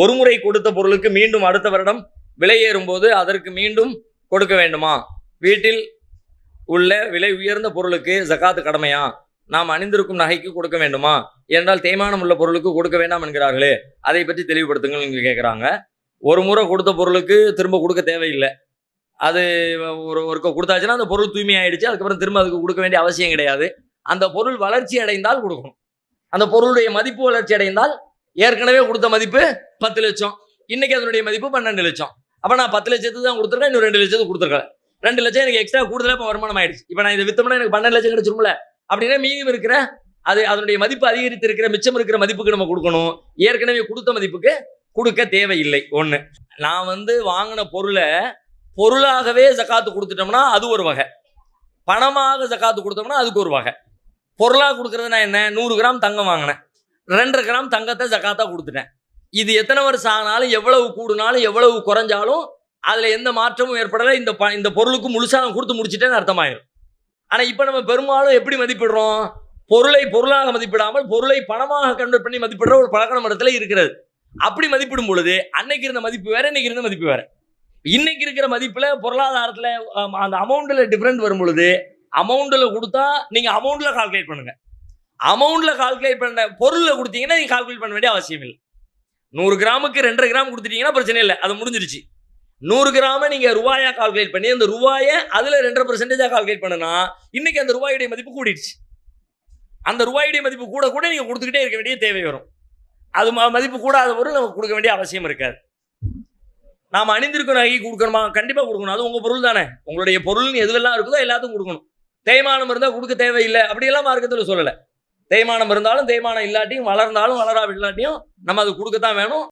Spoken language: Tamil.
ஒரு முறை கொடுத்த பொருளுக்கு மீண்டும் அடுத்த வருடம் விலையேறும் போது அதற்கு மீண்டும் கொடுக்க வேண்டுமா? வீட்டில் உள்ள விலை உயர்ந்த பொருளுக்கு ஜகாத்து கடமையா? நாம் அணிந்திருக்கும் நகைக்கு கொடுக்க வேண்டுமா? என்றால் தேய்மானம் உள்ள பொருளுக்கு கொடுக்க வேண்டாம் என்கிறார்களே. அதை பற்றி தெளிவுபடுத்துங்கள் இங்கே கேட்குறாங்க. ஒரு முறை கொடுத்த பொருளுக்கு திரும்ப கொடுக்க தேவையில்லை. அது ஒரு ஒருக்க கொடுத்தாச்சுன்னா அந்த பொருள் தூய்மையாயிடுச்சு அதுக்கப்புறம் திரும்ப அதுக்கு கொடுக்க வேண்டிய அவசியம் கிடையாது. அந்த பொருள் வளர்ச்சி அடைந்தால் கொடுக்கணும். அந்த பொருளுடைய மதிப்பு வளர்ச்சி அடைந்தால் ஏற்கனவே கொடுத்த மதிப்பு பத்து லட்சம். இன்னைக்கு அதனுடைய மதிப்பு பன்னெண்டு லட்சம். அப்போ நான் பத்து லட்சத்துக்கு தான் கொடுத்துருக்கேன் இன்னும் ரெண்டு லட்சத்துக்கு கொடுத்துருக்கேன் ரெண்டு லட்சம் எனக்கு எக்ஸ்ட்ரா கூடுதலாக இப்போ வருமானம் ஆயிடுச்சு. இப்போ நான் இதை வித்தோம்னா எனக்கு பன்னெண்டு லட்சம் கிடைச்சிரும்ல. அப்படின்னா மீதி இருக்கிற அது அதனுடைய மதிப்பு அதிகரித்து இருக்கிற மிச்சம் இருக்கிற மதிப்புக்கு நம்ம கொடுக்கணும். ஏற்கனவே கொடுத்த மதிப்புக்கு கொடுக்க தேவையில்லை. ஒன்று நான் வந்து வாங்கின பொருளை பொருளாகவே ஜக்காத்து கொடுத்துட்டோம்னா அது ஒரு வகை. பணமாக ஜக்காத்து கொடுத்தோம்னா அதுக்கு ஒரு வகை. பொருளாக கொடுக்குறதுனா என்ன? நூறு கிராம் தங்கம் வாங்கினேன். ரெண்டரை கிராம் தங்கத்தை ஜக்காத்தாக கொடுத்துட்டேன். இது எத்தனை வருஷம் ஆனாலும் எவ்வளவு கூடுனாலும் எவ்வளவு குறைஞ்சாலும் அதில் எந்த மாற்றமும் ஏற்படலை. இந்த ப இந்த பொருளுக்கு முழுசாக நான் கொடுத்து முடிச்சிட்டேன்னு அர்த்தமாயிடும் ஆனால் இப்போ நம்ம பெரும்பாலும் எப்படி மதிப்பிடுறோம்? பொருளை பொருளாக மதிப்பிடாமல் பொருளை பணமாக கன்வெர்ட் பண்ணி மதிப்பிடுற ஒரு பழக்க இடத்துல இருக்கிறது. அப்படி மதிப்பிடும் பொழுது அன்னைக்கு இருந்த மதிப்பு வேற இன்னைக்கு இருந்த மதிப்பு வேற. இன்னைக்கு இருக்கிற மதிப்பில் பொருளாதாரத்தில் அந்த அமௌண்ட்டில் டிஃப்ரெண்ட் வரும் பொழுது அமௌண்ட்டில் கொடுத்தா நீங்கள் அமௌண்ட்டில் கால்குலேட் பண்ணுங்கள் அமௌண்ட்டில் கால்குலேட் பண்ண பொருளில் கொடுத்தீங்கன்னா நீங்கள் கால்குலேட் பண்ண வேண்டிய அவசியம் இல்லை நூறு கிராமுக்கு ரெண்டரை கிராம் கொடுத்துட்டீங்கன்னா பிரச்சனை இல்லை அது முடிஞ்சிருச்சு நூறு கிராம நீங்க ரூபாயா கால்குலேட் பண்ணி அந்த ரூபாயை அதுல ரெண்டரை பர்சன்டேஜா கால்குலேட் பண்ணுனா இன்னைக்கு அந்த ரூபாயுடைய மதிப்பு கூடிடுச்சு. அந்த ரூபாயுடைய மதிப்பு கூட கூட நீங்க கொடுத்துக்கிட்டே இருக்க வேண்டிய தேவை வரும். அது ம- மதிப்பு கூடாத பொருள் நமக்கு கொடுக்க வேண்டிய அவசியம் இருக்காது. நாம் அணிந்திருக்கிற நகை கொடுக்கணுமா? கண்டிப்பாக கொடுக்கணும். அது உங்கள் பொருள் தானே. உங்களுடைய பொருள் எதுவெல்லாம் இருக்குதோ எல்லாத்துக்கும் கொடுக்கணும். தேய்மானம் இருந்தால் கொடுக்க தேவையில்லை. அப்படியெல்லாம் மார்க்கத்தில் சொல்லலை. தேய்மானம் இருந்தாலும் தேய்மானம் இல்லாட்டியும் வளர்ந்தாலும் வளராவில்லாட்டியும் நம்ம அது கொடுக்கத்தான் வேணும்.